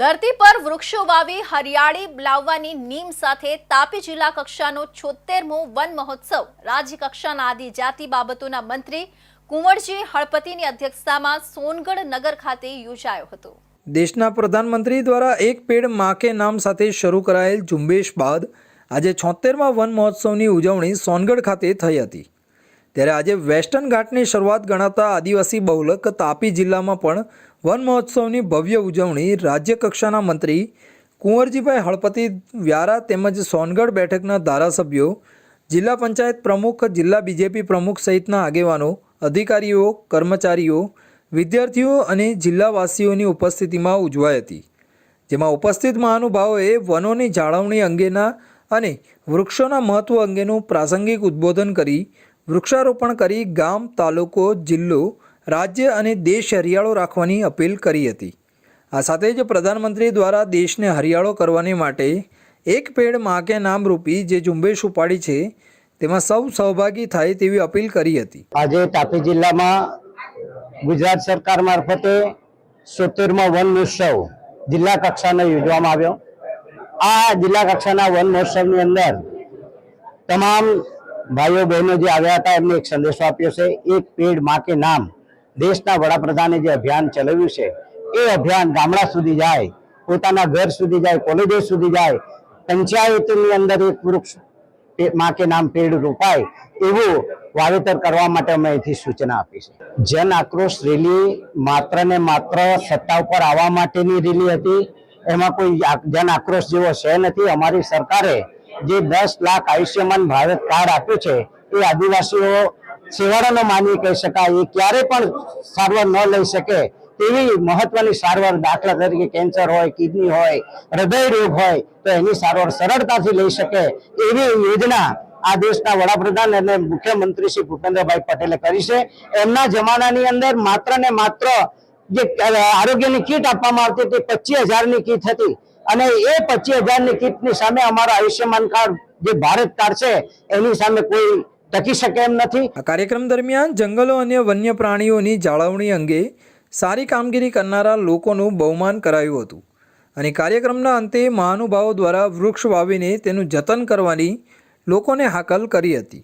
ધરતી પર વૃક્ષો વાવી હરિયાળી લાવવાની નીમ સાથે તાપી જિલ્લા કક્ષાનો છોતેરમો વન મહોત્સવ. રાજ્ય કક્ષાના આદિજાતિ બાબતોના મંત્રી કુંવરજી હળપતિની અધ્યક્ષતામાં સોનગઢ નગર ખાતે યોજાયો હતો. દેશના પ્રધાનમંત્રી દ્વારા એક પેડ માકે નામ સાથે શરૂ કરાયેલ ઝુંબેશ બાદ આજે છોતેરમા વન મહોત્સવની ઉજવણી સોનગઢ ખાતે થઈ હતી. ત્યારે આજે વેસ્ટર્ન ઘાટની શરૂઆત ગણાતા આદિવાસી બહુલક તાપી જિલ્લામાં પણ વન મહોત્સવની ભવ્ય ઉજવણી રાજ્ય કક્ષાના મંત્રી કુંવરજીભાઈ હળપતિ વ્યારા તેમજ સોનગઢ બેઠકના ધારાસભ્યો, જિલ્લા પંચાયત પ્રમુખ, જિલ્લા બીજેપી પ્રમુખ સહિતના આગેવાનો, અધિકારીઓ, કર્મચારીઓ, વિદ્યાર્થીઓ અને જિલ્લાવાસીઓની ઉપસ્થિતિમાં ઉજવાઈ હતી, જેમાં ઉપસ્થિત મહાનુભાવોએ વનોની જાળવણી અંગેના અને વૃક્ષોના મહત્ત્વ અંગેનું પ્રાસંગિક ઉદ્બોધન કરી વૃક્ષારોપણ કરી ગામ, તાલુકો, જિલ્લો, રાજ્ય અને દેશ હરિયાળો રાખવાની અપીલ કરી હતી. આ સાથે જ પ્રધાનમંત્રી દ્વારા દેશને હરિયાળો કરવાની માટે એક પેડમાં કે નામ રૂપી જે ઝુંબેશ ઉપાડી છે, તેમાં સૌ સહભાગી થાય તેવી અપીલ કરી હતી. આજે તાપી જિલ્લામાં ગુજરાત સરકાર મારફતે સોતેરમો વન મહોત્સવ જિલ્લા કક્ષાનો યોજવામાં આવ્યો. આ જિલ્લા કક્ષાના વન મહોત્સવની અંદર તમામ ભાઈઓ બહેનો જે આવ્યા હતા, એમને એક સંદેશો આપ્યો છે, એક પેડમાં કે નામ દેશના વડાપ્રધાને જે અભિયાન ચલાવ્યું છે, એ અભિયાન ગામડા સુધી જાય, પોતાના ઘર સુધી જાય, કોલેજો સુધી જાય, પંચાયતની અંદર એક વૃક્ષમાં કે નામ પેડ રોપાય એવું વાવેતર કરવા માટે અમે અહીંથી સૂચના આપી છે. જન આક્રોશ રેલી માત્ર ને માત્ર સત્તા ઉપર આવવા માટેની રેલી હતી. એમાં કોઈ જન આક્રોશ જેવો છે નથી. અમારી સરકારે જે દસ લાખ આયુષ્યમાન ભારત કાર્ડ આપ્યું છે, એ આદિવાસીઓ સેવાળાનો માનવી કહી શકાય, એ ક્યારે પણ સારવાર ન લઈ શકે તેવી મહત્વની સારવાર દાખલા તરીકે કેન્સર હોય, કિડની હોય, હૃદય રોગ હોય, તો એની સારવાર સરળતાથી લઈ શકે એવી યોજના આ દેશના વડાપ્રધાન અને મુખ્યમંત્રી શ્રી ભૂપેન્દ્રભાઈ પટેલે કરી છે. એમના જમાનાની અંદર માત્ર ને માત્ર જે આરોગ્યની કીટ આપવામાં આવતી હતી, પચીસ હજારની કીટ હતી. અને એ પચીસ હજારની કીટની સામે અમારા આયુષ્યમાન કાર્ડ જે ભારત કાર્ડ છે, એની સામે કોઈ ટકી શકે એમ નથી. આ કાર્યક્રમ દરમિયાન જંગલો અને વન્ય પ્રાણીઓની જાળવણી અંગે સારી કામગીરી કરનારા લોકોનું બહુમાન કરાયું હતું. અને કાર્યક્રમના અંતે મહાનુભાવો દ્વારા વૃક્ષ વાવીને તેનું જતન કરવાની લોકોને હાકલ કરી હતી.